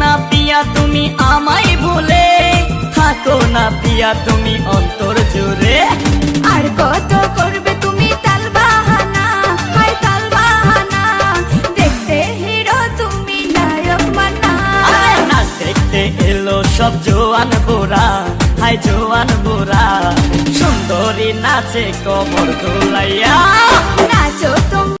না পিয়া তুমি আমায় ভুলে থাকো না পিয়া তুমি অন্তর জুড়ে। আর কত করবে এলো সব জোয়ান বোরা হাই জোয়ান বোরা সুন্দরী নাচে কবর দোলাইয়া। নাচো তো